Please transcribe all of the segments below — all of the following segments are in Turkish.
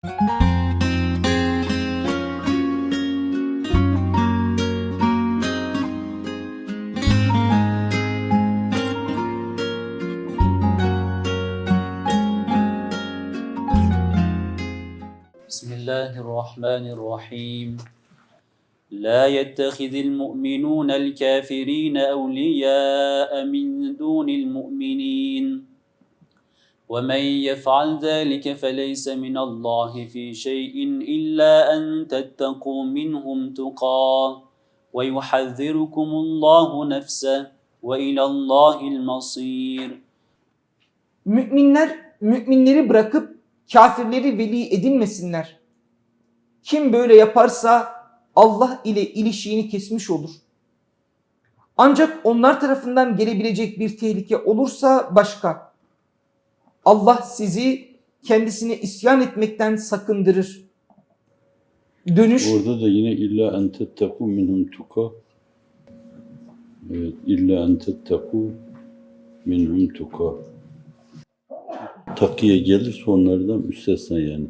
بسم الله الرحمن الرحيم. لا يتخذ المؤمنون الكافرين أولياء من دون المؤمنين. ومن يفعل ذلك فليس من الله في شيء إلا أن تتقوا منهم تقى ويحذركم الله نفسه وإلى الله المصير Müminler müminleri bırakıp kafirleri veli edinmesinler. Kim böyle yaparsa Allah ile ilişiğini kesmiş olur. Ancak onlar tarafından gelebilecek bir tehlike olursa başka. Allah sizi kendisine isyan etmekten sakındırır. Dönüş Orada da yine illa en tetteku minhum tuka. Evet, illa en tetteku minhum tuka. Takiye gelirse onlardan müstesna yani.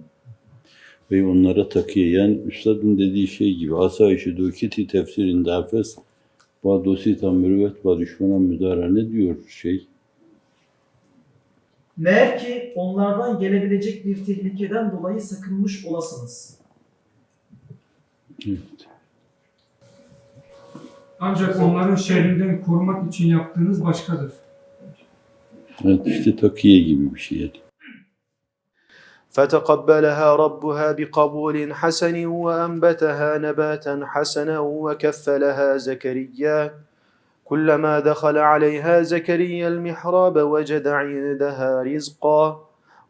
Ve onlara takiye yani üstadın dediği şey gibi asayişi dukiti tefsirinde hafız va dosita mürüvvet va düşmana müdara ne diyor şey? Meğer ki onlardan gelebilecek bir tehlikeden dolayı sakınmış olasınız. Evet. Ancak onların şerrinden korumak için yaptığınız başkadır. Evet işte takiye gibi bir şey yani. فتقبلها ربها بقبول حسن وأنبتها نباتا حسنا وكفلها زكريا كلما دخل عليها زكريا المحراب وجد عندها رزقا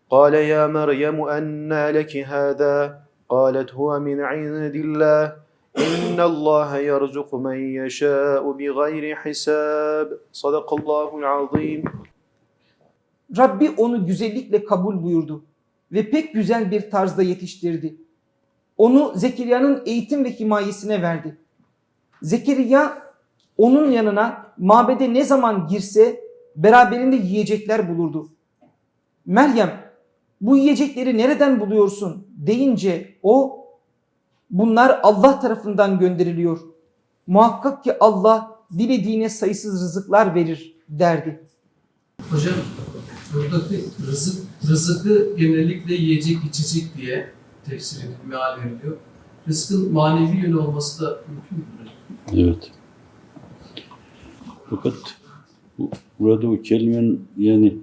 قال يا مريم أنى لك هذا قالت هو من عند الله إن الله يرزق من يشاء بغير حساب صدق الله العظيم Rabbi onu güzellikle kabul buyurdu ve pek güzel bir tarzda yetiştirdi. Onu Zekeriya'nın eğitim ve himayesine verdi. Zekeriya onun yanına mabede ne zaman girse beraberinde yiyecekler bulurdu. Meryem bu yiyecekleri nereden buluyorsun deyince o bunlar Allah tarafından gönderiliyor. Muhakkak ki Allah dilediğine sayısız rızıklar verir derdi. Hocam buradaki rızık, rızıkı genellikle yiyecek içecek diye tefsir edilip meal veriliyor. Rızkın manevi yönü olması da mümkün mü? Evet. Fakat bu, burada bu kelimenin yani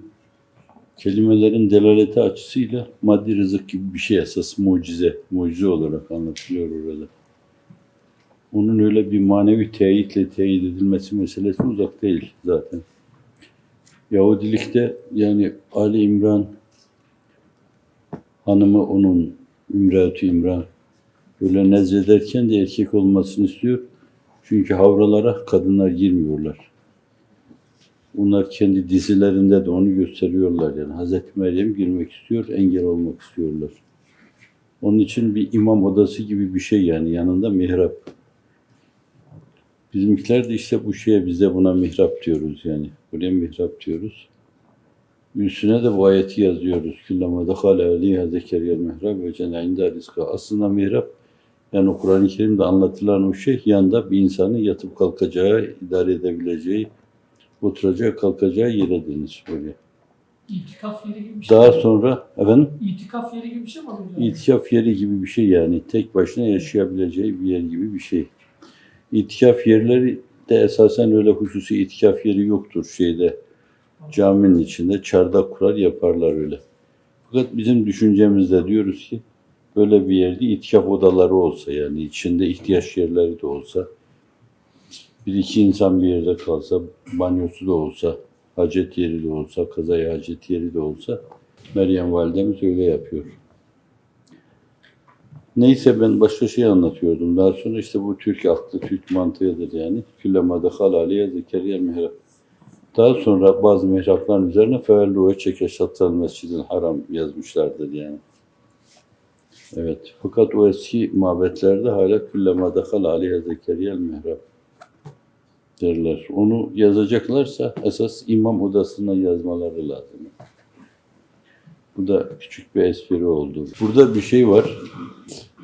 kelimelerin delaleti açısıyla maddi rızık gibi bir şey esas mucize, mucize olarak anlatılıyor orada. Onun öyle bir manevi teyitle teyit edilmesi meselesi uzak değil zaten. Yahudilikte yani Ali İmran hanımı onun İmratü İmran böyle nezlederken de erkek olmasını istiyor. Çünkü havralara kadınlar girmiyorlar. Bunlar kendi dizilerinde de onu gösteriyorlar yani. Hazreti Meryem girmek istiyor, engel olmak istiyorlar. Onun için bir imam odası gibi bir şey yani yanında mihrap. Bizimkiler de işte bu şeye biz de buna mihrap diyoruz yani. Buraya mihrap diyoruz. Üstüne de bu ayeti yazıyoruz. Küllama dakhala aleyha zekeriya mihrab ve cenayinde rizka. Aslında mihrap yani Kur'an-ı Kerim'de anlatılan o şey yanında bir insanın yatıp kalkacağı, idare edebileceği, oturacağı, kalkacağı yere denir böyle. İtikaf yeri gibi bir şey Daha mi? sonra efendim İtikaf yeri gibi bir şey mi hocam? İtikaf yeri gibi bir şey yani. Tek başına yaşayabileceği bir yer gibi bir şey. İtikaf yerleri de esasen öyle hususi itikaf yeri yoktur şeyde. Caminin içinde çardak kurar yaparlar öyle. Fakat bizim düşüncemizde diyoruz ki böyle bir yerde itikaf odaları olsa yani içinde ihtiyaç yerleri de olsa bir iki insan bir yerde kalsa banyosu da olsa hacet yeri de olsa kazaya hacet yeri de olsa Meryem validemiz öyle yapıyor. Neyse ben başka şey anlatıyordum. Daha sonra işte bu Türk aklı, Türk mantığıdır yani. Küllema dehal aleyhe zekeriye mihrab. Daha sonra bazı mihrapların üzerine feelluhe çekeşattal mescidin haram yazmışlardır yani. Evet. Fakat o eski mabetlerde hala küllema dehal aleyhe zekeriye mihrab derler. Onu yazacaklarsa esas imam odasına yazmaları lazım. Bu da küçük bir espri oldu. Burada bir şey var.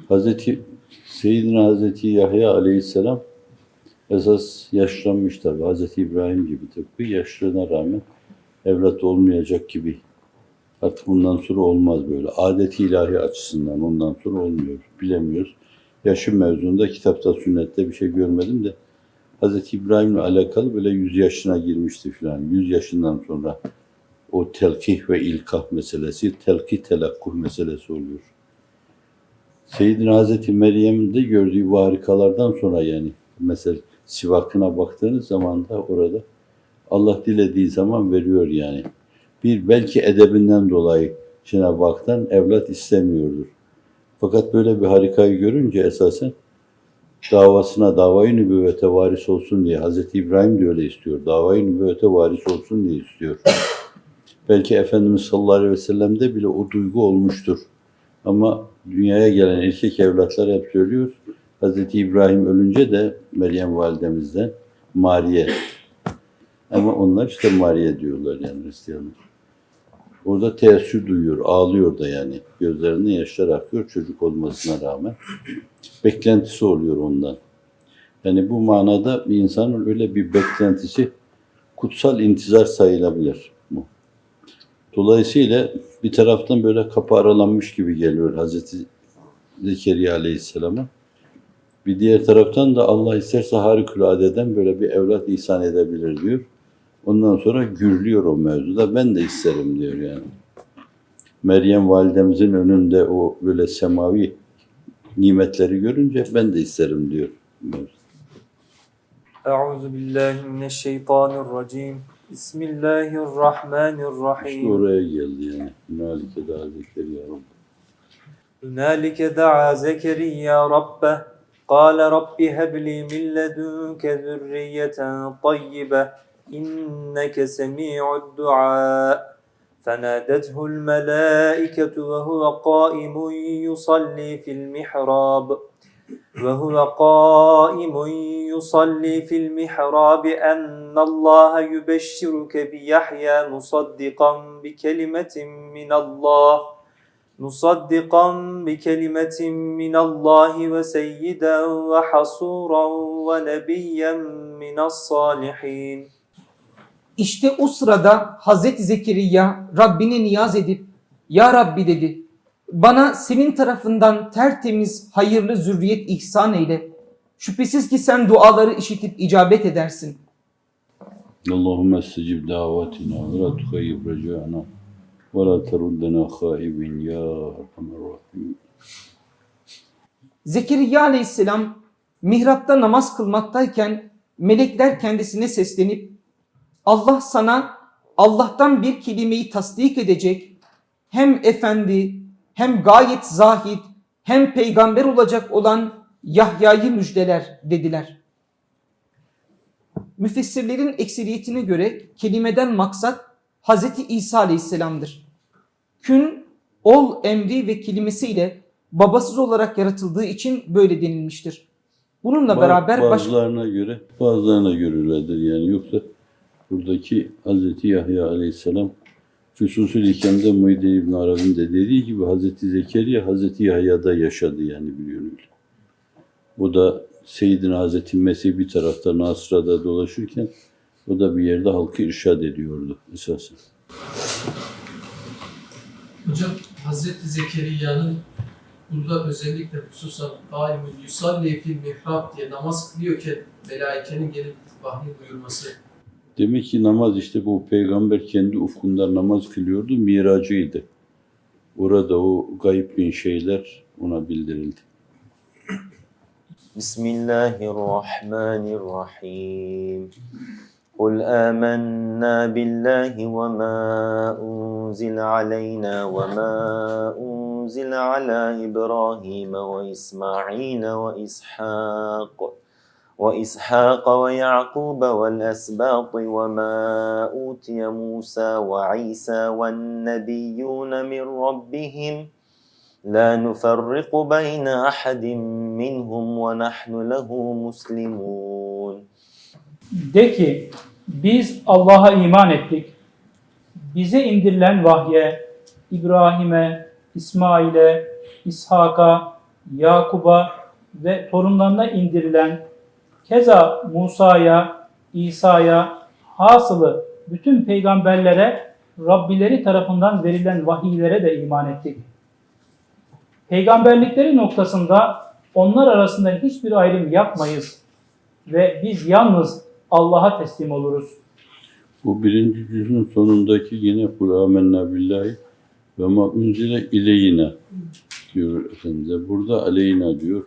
Hazreti Seyyidina Hazreti Yahya aleyhisselam esas yaşlanmış tabi. Hazreti İbrahim gibi tıpkı yaşlılığına rağmen evlat olmayacak gibi. Artık bundan sonra olmaz böyle. Adeti ilahi açısından ondan sonra olmuyor. Bilemiyoruz. Yaşım mevzunda kitapta sünnette bir şey görmedim de Hazreti İbrahim'le alakalı böyle 100 yaşına girmişti filan. 100 yaşından sonra o telkih ve ilkah meselesi, telkih telakkuh meselesi oluyor. Seyyidina Hazreti Meryem'in de gördüğü bu harikalardan sonra yani mesela sivakına baktığınız zaman da orada Allah dilediği zaman veriyor yani. Bir belki edebinden dolayı Cenab-ı Hak'tan evlat istemiyordur. Fakat böyle bir harikayı görünce esasen davasına davayı nübüvvete varis olsun diye Hazreti İbrahim de öyle istiyor. Davayı nübüvvete varis olsun diye istiyor. Belki Efendimiz sallallahu aleyhi ve sellem'de bile o duygu olmuştur. Ama dünyaya gelen erkek evlatlar hep söylüyor. Hazreti İbrahim ölünce de Meryem validemizden Mariye. Ama onlar işte Mariye diyorlar yani Hristiyanlar. Orada teessür duyuyor, ağlıyor da yani. Gözlerinden yaşlar akıyor çocuk olmasına rağmen. Beklentisi oluyor ondan. Yani bu manada bir insanın öyle bir beklentisi kutsal intizar sayılabilir bu. Dolayısıyla bir taraftan böyle kapı aralanmış gibi geliyor Hazreti Zekeriya Aleyhisselam'a. Bir diğer taraftan da Allah isterse harikuladeden böyle bir evlat ihsan edebilir diyor. Ondan sonra gürlüyor o mevzuda. Ben de isterim diyor yani. Meryem validemizin önünde o böyle semavi nimetleri görünce ben de isterim diyor. Euzu billahi mineşşeytanirracim. Bismillahirrahmanirrahim. İşte oraya geldi yani. Hünalike da'a zekeriya rabbe. Hünalike da'a zekeriya rabbe. Kale rabbi hebli min ledunke zürriyeten tayyibe. إنك سميع الدعاء. فنادته الملائكة وهو قائم يصلي في المحراب. وهو قائم يصلي في المحراب أن الله يبشرك بيحيى مصدقا بكلمة من الله. مصدقا بكلمة من الله وسيدا وحصورا ونبيا من الصالحين. İşte o sırada Hazreti Zekeriya Rabbine niyaz edip Ya Rabbi dedi bana senin tarafından tertemiz hayırlı zürriyet ihsan eyle. Şüphesiz ki sen duaları işitip icabet edersin. Allahümme estecib davatina ve la tukayyib reca'ana ve la teruddena haibin ya Erhamer Rahim. Zekeriya aleyhisselam mihrapta namaz kılmaktayken melekler kendisine seslenip Allah sana Allah'tan bir kelimeyi tasdik edecek hem efendi hem gayet zahid hem peygamber olacak olan Yahya'yı müjdeler dediler. Müfessirlerin ekseriyetine göre kelimeden maksat Hazreti İsa aleyhisselamdır. Kün, ol emri ve kelimesiyle babasız olarak yaratıldığı için böyle denilmiştir. Bununla beraber baş... bazılarına göre bazılarına göre öyledir yani yoksa buradaki Hazreti Yahya Aleyhisselam Füsusul İkem'de Muhyiddin İbn Arabi'nin de dediği gibi Hazreti Zekeriya Hazreti Yahya'da yaşadı yani bir yönüyle. Bu da Seyyidina Hazreti Mesih bir tarafta Nasra'da dolaşırken o da bir yerde halkı irşad ediyordu esasen. Hocam Hazreti Zekeriya'nın burada özellikle hususan daimun yusalli fil mihrab diye namaz kılıyorken melaikenin gelip vahiy buyurması Demek ki namaz işte bu peygamber kendi ufkunda namaz kılıyordu, miracıydı. Orada o gayip bin şeyler ona bildirildi. بسم الله الرحمن الرحيم قل آمنا بالله وما أنزل علينا وما أنزل على إبراهيم وإسماعيل وإسحاق وإسحاق ويعقوب والأسباط وما أوتي موسى وعيسى والنبيون من ربهم لا نفرق بين أحد منهم ونحن له مسلمون De ki biz Allah'a iman ettik. Bize indirilen vahye, İbrahim'e, İsmail'e, İshak'a, Yakub'a ve torunlarına indirilen keza Musa'ya, İsa'ya, hasılı bütün peygamberlere Rabbileri tarafından verilen vahiylere de iman ettik. Peygamberlikleri noktasında onlar arasında hiçbir ayrım yapmayız ve biz yalnız Allah'a teslim oluruz. Bu birinci cüzün sonundaki yine kul amenna billahi ve ma unzile ileyine diyor Efendimiz. Burada aleyhine diyor.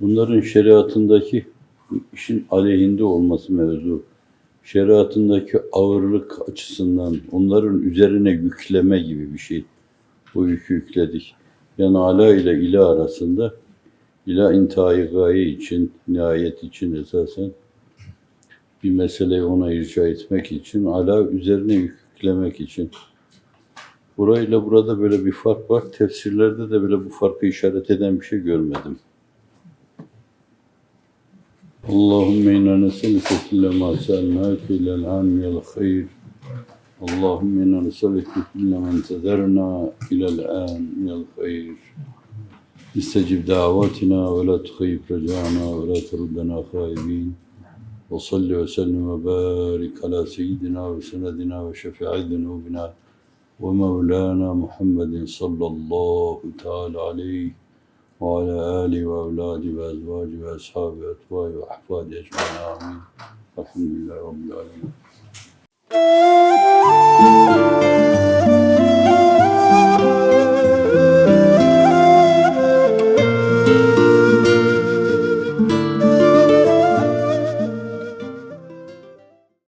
Bunların şeriatındaki işin aleyhinde olması mevzu. Şeriatındaki ağırlık açısından onların üzerine yükleme gibi bir şey. Bu yükü yükledik. Yani ala ile ila arasında ila intihai gaye için, nihayet için esasen bir meseleyi ona irca etmek için, ala üzerine yüklemek için. Burayla burada böyle bir fark var. Tefsirlerde de böyle bu farkı işaret eden bir şey görmedim. اللهم إنا نسألك كل ما سألناك إلى الآن يا الخير. اللهم إنا نسألك كل ما انتظرنا إلى الآن يا الخير. استجب دعواتنا ولا تخيب رجعنا ولا تردنا خائبين. وصل وسلم وبارك على سيدنا وسندنا وشفيع ذنوبنا ومولانا محمد صلى الله تعالى عليه. وعلى آله وأولاده وأزواجه وأصحابه وأتباعه وأحفاده أجمعين. آمين. الحمد لله رب العالمين.